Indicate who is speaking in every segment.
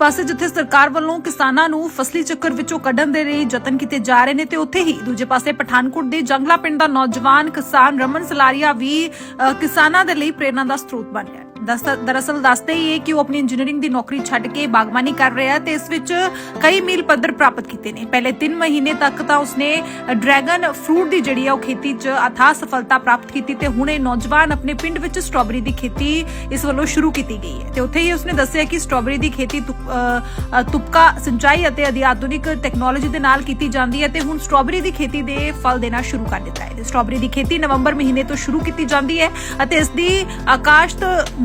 Speaker 1: ਪਾਸੇ ਜਿੱਥੇ ਸਰਕਾਰ ਵੱਲੋਂ ਕਿਸਾਨਾਂ ਨੂੰ ਫਸਲੀ ਚੱਕਰ ਵਿੱਚੋਂ ਕੱਢਣ ਦੇ ਲਈ ਯਤਨ ਕੀਤੇ ਜਾ ਰਹੇ ਨੇ ਤੇ ਉੱਥੇ ਹੀ ਦੂਜੇ ਪਾਸੇ ਪਠਾਨਕੋਟ ਦੇ ਜੰਗਲਾ ਪਿੰਡ ਦਾ ਨੌਜਵਾਨ ਕਿਸਾਨ ਰਮਨ ਸਲਾਰੀਆ ਵੀ ਕਿਸਾਨਾਂ ਦੇ ਲਈ ਪ੍ਰੇਰਣਾ ਦਾ ਸਰੋਤ ਬਣ ਗਿਆ ਦਰਅਸਲ ਦੱਸਦੇ ਹੀ ਇਹ ਕਿ ਉਹ ਆਪਣੀ ਇੰਜੀਨੀਅਰਿੰਗ ਦੀ ਨੌਕਰੀ ਛੱਡ ਕੇ ਬਾਗਬਾਨੀ ਕਰ ਰਿਹਾ ਹੈ ਤੇ ਇਸ ਵਿੱਚ ਕਈ ਮੀਲ ਪੱਧਰ ਪ੍ਰਾਪਤ ਕੀਤੇ ਨੇ। ਪਹਿਲੇ 3 ਮਹੀਨੇ ਤੱਕ ਤਾਂ ਉਸਨੇ ਡਰੈਗਨ ਫਰੂਟ ਦੀ ਜਿਹੜੀ ਆ ਉਹ ਖੇਤੀ 'ਚ ਅਥਾਹ ਸਫਲਤਾ ਪ੍ਰਾਪਤ ਕੀਤੀ ਤੇ ਹੁਣ ਇਹ ਨੌਜਵਾਨ ਆਪਣੇ ਪਿੰਡ ਵਿੱਚ ਸਟ੍ਰਾਬੇਰੀ ਦੀ ਖੇਤੀ ਇਸ ਵੱਲੋਂ ਸ਼ੁਰੂ ਕੀਤੀ ਗਈ ਹੈ। ਤੇ ਉੱਥੇ ਹੀ ਉਸਨੇ ਦੱਸਿਆ ਕਿ ਸਟ੍ਰਾਬੇਰੀ ਦੀ ਖੇਤੀ ਤੁਪ- ਅ, ਤੁਪਕਾ ਸਿੰਚਾਈ ਅਤੇ ਅਧਿ ਆਧੁਨਿਕ ਟੈਕਨੋਲੋਜੀ ਦੇ ਨਾਲ ਕੀਤੀ ਜਾਂਦੀ ਹੈ ਤੇ ਹੁਣ ਸਟ੍ਰਾਬੇਰੀ ਦੀ ਖੇਤੀ ਦੇ ਫਲ ਦੇਣਾ ਸ਼ੁਰੂ ਕਰ ਦਿੱਤਾ ਹੈ। ਤੇ ਸਟ੍ਰਾਬੇਰੀ ਦੀ ਖੇਤੀ ਨਵੰਬਰ ਮਹੀਨੇ ਤੋਂ ਸ਼ੁਰੂ ਕੀਤੀ ਜਾਂਦੀ ਹੈ ਅਤੇ ਇਸ ਦੀ ਆਕਾਸ਼ਤ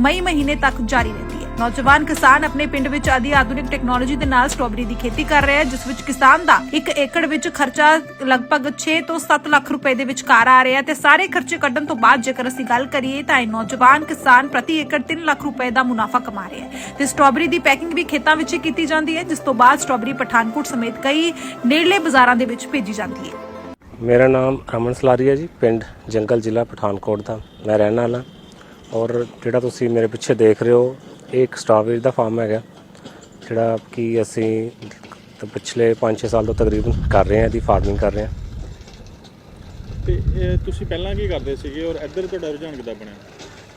Speaker 1: ਮਈ ਮਹੀਨੇ ਤੱਕ ਜਾਰੀ ਰਹਿੰਦੀ ਹੈ। ਨੌਜਵਾਨ ਕਿਸਾਨ ਆਪਣੇ ਪਿੰਡ ਵਿੱਚ ਅਧਿ ਆਧੁਨਿਕ ਟੈਕਨੋਲੋਜੀ ਦੇ ਨਾਲ ਸਟ੍ਰਾਬੇਰੀ ਦੀ ਖੇਤੀ ਕਰ ਰਿਹਾ ਹੈ, ਜਿਸ ਵਿੱਚ ਕਿਸਾਨ ਦਾ 1 ਏਕੜ ਵਿੱਚ ਖਰਚਾ ਲਗਭਗ 6 ਤੋਂ 7 ਲੱਖ ਰੁਪਏ ਦੇ ਵਿਚਕਾਰ ਆ ਰਿਹਾ ਹੈ ਤੇ ਸਾਰੇ ਖਰਚੇ ਕੱਢਣ ਤੋਂ ਬਾਅਦ ਜੇਕਰ ਅਸੀਂ ਗੱਲ ਕਰੀਏ ਤਾਂ ਇਹ ਨੌਜਵਾਨ ਕਿਸਾਨ ਪ੍ਰਤੀ ਏਕੜ 3 ਲੱਖ ਰੁਪਏ ਦਾ ਮੁਨਾਫਾ ਕਮਾ ਰਿਹਾ ਹੈ। ਤੇ ਸਟ੍ਰਾਬੇਰੀ ਦੀ ਪੈਕਿੰਗ ਵੀ ਖੇਤਾਂ ਵਿੱਚ ਕੀਤੀ ਜਾਂਦੀ ਹੈ, ਜਿਸ ਤੋਂ ਬਾਅਦ ਸਟ੍ਰਾਬੇਰੀ ਪਠਾਨਕੋਟ ਸਮੇਤ ਕਈ ਨੇੜਲੇ ਬਾਜ਼ਾਰਾਂ ਦੇ ਵਿੱਚ ਭੇਜੀ ਜਾਂਦੀ ਹੈ।
Speaker 2: ਮੇਰਾ ਨਾਮ ਰਮਨ ਸਲਾਰੀ ਜੀ, ਪਿੰਡ ਜੰਗਲ ਜ਼ਿਲ੍ਹਾ ਪਠਾਨਕੋਟ ਦਾ। ਮੈਂ ਰਹਿਣ ਵਾਲਾ। ਔਰ ਜਿਹੜਾ ਤੁਸੀਂ ਮੇਰੇ ਪਿੱਛੇ ਦੇਖ ਰਹੇ ਹੋ ਇਹ ਇੱਕ ਸਟ੍ਰਾਬੇਰੀ ਦਾ ਫਾਰਮ ਹੈਗਾ ਜਿਹੜਾ ਕਿ ਅਸੀਂ ਪਿਛਲੇ 5-6 ਸਾਲ ਤੋਂ ਤਕਰੀਬਨ ਕਰ ਰਹੇ ਹਾਂ ਇਹਦੀ ਫਾਰਮਿੰਗ ਕਰ ਰਹੇ ਹਾਂ।
Speaker 3: ਤੇ ਇਹ ਤੁਸੀਂ ਪਹਿਲਾਂ ਕੀ ਕਰਦੇ ਸੀਗੇ ਔਰ ਇੱਧਰ ਤੁਹਾਡਾ ਰੁਝਾਨ ਕਿੱਦਾਂ ਬਣਿਆ?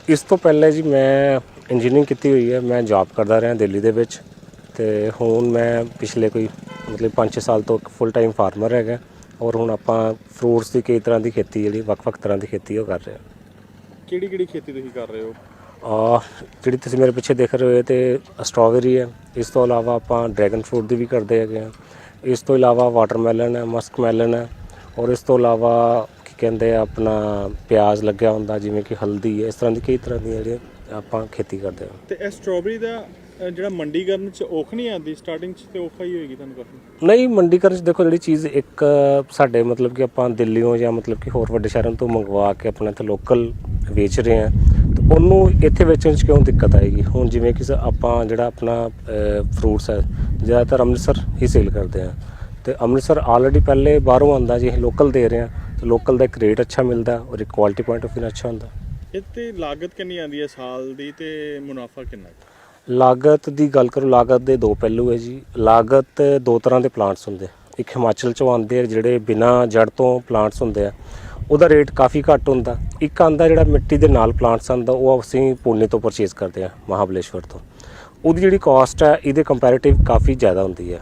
Speaker 2: ਇਸ ਤੋਂ ਪਹਿਲੇ ਜੀ ਮੈਂ ਇੰਜੀਨੀਅਰਿੰਗ ਕੀਤੀ ਹੋਈ ਹੈ ਮੈਂ ਜੌਬ ਕਰਦਾ ਰਿਹਾ ਦਿੱਲੀ ਦੇ ਵਿੱਚ ਤੇ ਹੁਣ ਮੈਂ ਪਿਛਲੇ ਕੋਈ ਮਤਲਬ 5-6 ਸਾਲ ਤੋਂ ਇੱਕ ਫੁੱਲ ਟਾਈਮ ਫਾਰਮਰ ਹੈਗਾ ਔਰ ਹੁਣ ਆਪਾਂ ਫਰੂਟਸ ਦੀ ਕਈ ਤਰ੍ਹਾਂ ਦੀ ਖੇਤੀ ਜਿਹੜੀ ਵੱਖ-ਵੱਖ ਤਰ੍ਹਾਂ ਦੀ ਖੇਤੀ ਉਹ ਕਰ ਰਹੇ ਹਾਂ।
Speaker 3: ਕਿਹੜੀ ਕਿਹੜੀ ਖੇਤੀ ਤੁਸੀਂ ਕਰ ਰਹੇ ਹੋ?
Speaker 2: ਆ ਜਿਹੜੀ ਤੁਸੀਂ ਮੇਰੇ ਪਿੱਛੇ ਦੇਖ ਰਹੇ ਹੋ ਤੇ ਸਟ੍ਰਾਬੇਰੀ ਹੈ। ਇਸ ਤੋਂ ਇਲਾਵਾ ਆਪਾਂ ਡਰੈਗਨ ਫਰੂਟ ਦੀ ਵੀ ਕਰਦੇ ਹੈਗੇ ਆ ਇਸ ਤੋਂ ਇਲਾਵਾ ਵਾਟਰਮੈਲਨ ਹੈ ਮਸਕ ਮੈਲਨ ਹੈ। ਔਰ ਇਸ ਤੋਂ ਇਲਾਵਾ ਕੀ ਕਹਿੰਦੇ ਆ ਆਪਣਾ ਪਿਆਜ਼ ਲੱਗਿਆ ਹੁੰਦਾ ਜਿਵੇਂ ਕਿ ਹਲਦੀ ਹੈ। ਇਸ ਤਰ੍ਹਾਂ ਦੀ ਕਈ ਤਰ੍ਹਾਂ ਦੀਆਂ ਜਿਹੜੀਆਂ ਆਪਾਂ ਖੇਤੀ ਕਰਦੇ ਹਾਂ।
Speaker 3: ਤੇ ਇਹ ਸਟ੍ਰਾਬੇਰੀ ਦਾ ਜਿਹੜਾ ਮੰਡੀਕਰਨ ਚ ਔਖ ਨਹੀਂ ਆਉਂਦੀ ਸਟਾਰਟਿੰਗ ਚ ਤੇ ਔਖਾ ਹੀ ਹੋਏਗੀ ਤੁਹਾਨੂੰ ਕਾਫੀ?
Speaker 2: ਨਹੀਂ ਮੰਡੀਕਰਨ ਚ ਦੇਖੋ ਜਿਹੜੀ ਚੀਜ਼ ਇੱਕ ਸਾਡੇ ਮਤਲਬ ਕਿ ਆਪਾਂ ਦਿੱਲੀੋਂ ਜਾਂ ਮਤਲਬ ਕਿ ਹੋਰ ਵੱਡੇ ਸ਼ਹਿਰਾਂ ਤੋਂ ਮੰਗਵਾ ਕੇ ਆਪਣੇ ਇੱਥੇ ਲੋਕਲ ਵੇਚ ਰਹੇ ਹਾਂ ਤੇ ਉਹਨੂੰ ਇੱਥੇ ਵੇਚਣ ਚ ਕਿਉਂ ਦਿੱਕਤ ਆਏਗੀ? ਹੁਣ ਜਿਵੇਂ ਕਿ ਆਪਾਂ ਜਿਹੜਾ ਆਪਣਾ ਫਰੂਟਸ ਹੈ ਜ਼ਿਆਦਾਤਰ ਅੰਮ੍ਰਿਤਸਰ ਹੀ ਸੇਲ ਕਰਦੇ ਆ ਤੇ ਅੰਮ੍ਰਿਤਸਰ ਆਲਰੇਡੀ ਪਹਿਲੇ ਬਾਹਰੋਂ ਆਂਦਾ ਜੀ ਲੋਕਲ ਦੇ ਰਹੇ ਹਾਂ ਤੇ ਲੋਕਲ ਦਾ ਇੱਕ ਰੇਟ ਅੱਛਾ ਮਿਲਦਾ ਔਰ ਇੱਕ ਕੁਆਲਿਟੀ ਪੁਆਇੰਟ ਆਫ ਨਾਲ ਅੱਛਾ ਹੁੰਦਾ।
Speaker 3: ਤੇ ਲਾਗਤ ਕਿੰਨੀ ਆਉਂਦੀ ਹੈ ਸਾਲ ਦੀ ਤੇ ਮੁਨਾਫਾ ਕਿੰਨਾ ਕੁ?
Speaker 2: ਲਾਗਤ ਦੀ ਗੱਲ ਕਰੋ, ਲਾਗਤ ਦੇ ਦੋ ਪਹਿਲੂ ਹੈ ਜੀ। ਲਾਗਤ ਦੋ ਤਰ੍ਹਾਂ ਦੇ ਪਲਾਂਟਸ ਹੁੰਦੇ ਇੱਕ ਹਿਮਾਚਲ ਚੋਂ ਆਉਂਦੇ ਆ, ਜਿਹੜੇ ਬਿਨਾ ਜੜ ਤੋਂ ਪਲਾਂਟਸ ਹੁੰਦੇ ਆ। ਉਹਦਾ ਰੇਟ ਕਾਫੀ ਘੱਟ ਹੁੰਦਾ। ਇੱਕ ਆਂਦਾ ਜਿਹੜਾ ਮਿੱਟੀ ਦੇ ਨਾਲ ਪਲਾਂਟਸ ਆਂਦਾ, ਉਹ ਅਸੀਂ ਪੁਣੇ ਤੋਂ ਪਰਚੇਸ ਕਰਦੇ ਆ, ਮਹਾਬਲੇਸ਼ਵਰ ਤੋਂ। ਉਹਦੀ ਜਿਹੜੀ ਕਾਸਟ ਹੈ, ਇਹਦੇ ਕੰਪੈਰੀਟਿਵ ਕਾਫੀ ਜ਼ਿਆਦਾ ਹੁੰਦੀ ਹੈ।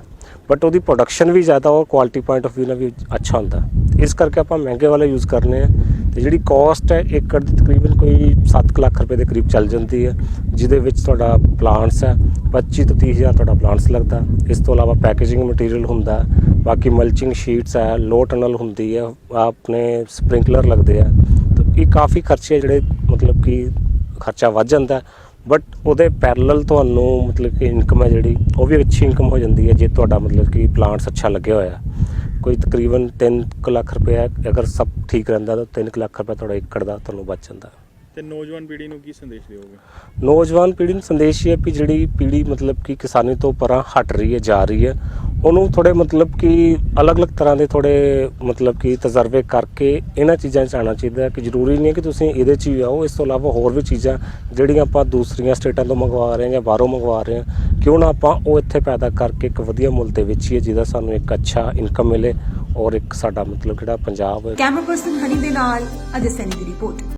Speaker 2: ਬਟ ਉਹਦੀ ਪ੍ਰੋਡਕਸ਼ਨ ਵੀ ਜ਼ਿਆਦਾ ਔਰ ਕੁਆਲਿਟੀ ਪੁਆਇੰਟ ਆਫ View ਨਾਲ ਵੀ ਅੱਛਾ ਹੁੰਦਾ। ਇਸ ਕਰਕੇ ਆਪਾਂ ਮਹਿੰਗੇ ਵਾਲਾ ਯੂਜ਼ ਕਰਨੇ ਆ। ਤੇ ਜਿਹੜੀ ਕਾਸਟ ਹੈ, ਏਕੜ ਦੀ ਤਕਰੀਬਨ ਕੋਈ 7 ਲੱਖ ਰੁਪਏ ਦੇ ਕਰੀਬ ਚੱਲ ਜਾਂਦੀ ਹੈ, ਜਿਹਦੇ ਵਿੱਚ ਤੁਹਾਡਾ ਪਲਾਂਟਸ ਹੈ 25 ਤੋਂ 30 ਹਜ਼ਾਰ ਤੁਹਾਡਾ ਪਲਾਂਟਸ ਲੱਗਦਾ। ਇਸ ਤੋਂ ਇਲਾਵਾ ਪੈਕੇਜਿੰਗ ਮਟੀਰੀਅਲ ਹੁੰਦਾ, ਬਾਕੀ ਮਲਚਿੰਗ ਸ਼ੀਟਸ ਹੈ ਲੋ ਟਨਲ ਹੁੰਦੀ ਹੈ ਆਪਣੇ ਸਪ੍ਰਿੰਕਲਰ ਲੱਗਦੇ ਆ। ਤਾਂ ਇਹ ਕਾਫੀ ਖਰਚੇ ਜਿਹੜੇ ਮਤਲਬ ਕਿ ਖਰਚਾ ਵੱਧ ਜਾਂਦਾ ਬਟ ਉਹਦੇ ਪੈਰਲਲ ਤੁਹਾਨੂੰ ਮਤਲਬ ਕਿ ਇਨਕਮ ਹੈ ਜਿਹੜੀ, ਉਹ ਵੀ ਅੱਛੀ ਇਨਕਮ ਹੋ ਜਾਂਦੀ ਹੈ, ਜੇ ਤੁਹਾਡਾ ਮਤਲਬ ਕਿ ਪਲਾਂਟਸ ਅੱਛਾ ਲੱਗਿਆ ਹੋਇਆ। ਕੋਈ ਤਕਰੀਬਨ 3 ਲੱਖ ਰੁਪਏ ਅਗਰ ਸਭ ਠੀਕ ਰਹਿੰਦਾ ਤਾਂ 3 ਲੱਖ ਰੁਪਏ ਤੁਹਾਡਾ ਏਕੜ ਦਾ ਤੁਹਾਨੂੰ ਬਚ ਜਾਂਦਾ।
Speaker 3: ਤੇ ਨੌਜਵਾਨ ਪੀੜ੍ਹੀ ਨੂੰ ਕੀ ਸੰਦੇਸ਼ ਦਿਓਗੇ?
Speaker 2: ਨੌਜਵਾਨ ਪੀੜ੍ਹੀ ਨੂੰ ਸੰਦੇਸ਼ ਇਹ ਹੈ ਕਿ ਜਿਹੜੀ ਪੀੜ੍ਹੀ ਮਤਲਬ ਕਿ ਕਿਸਾਨੀ ਤੋਂ ਪਰਾਂ ਹਟ ਰਹੀ ਹੈ ਜਾ ਰਹੀ ਹੈ ਉਹਨੂੰ ਥੋੜੇ ਮਤਲਬ ਕਿ ਅਲੱਗ-ਅਲੱਗ ਤਰ੍ਹਾਂ ਦੇ ਥੋੜੇ ਮਤਲਬ ਕਿ ਤਜਰਬੇ ਕਰਕੇ ਇਹਨਾਂ ਚੀਜ਼ਾਂ 'ਚ ਆਉਣਾ ਚਾਹੀਦਾ ਕਿ ਜ਼ਰੂਰੀ ਨਹੀਂ ਹੈ ਕਿ ਤੁਸੀਂ ਇਹਦੇ 'ਚ ਹੀ ਆਓ। ਇਸ ਤੋਂ ਇਲਾਵਾ ਹੋਰ ਵੀ ਚੀਜ਼ਾਂ ਜਿਹੜੀਆਂ ਆਪਾਂ ਦੂਸਰੀਆਂ ਸਟੇਟਾਂ ਤੋਂ ਮੰਗਵਾ ਰਹੇ ਹਾਂ ਜਾਂ ਬਾਹਰੋਂ ਮੰਗਵਾ ਰਹੇ ਹਾਂ ਕਿਉਂ ਨਾ ਆਪਾਂ ਉਹ ਇੱਥੇ ਪੈਦਾ ਕਰਕੇ ਇੱਕ ਵਧੀਆ ਮੁੱਲ ਤੇ ਵੇਚੀਏ ਜਿਹਦਾ ਸਾਨੂੰ ਇੱਕ ਅੱਛਾ ਇਨਕਮ ਮਿਲੇ ਔਰ ਇੱਕ ਸਾਡਾ ਮਤਲਬ ਜਿਹੜਾ ਪੰਜਾਬ
Speaker 1: ਕੈਮਰਾ ਪਰਸਨ ਹਨੀ ਦੇ ਨਾਲ ਅਜੇ ਸੈਨੀ ਦੀ ਰਿਪੋਰਟ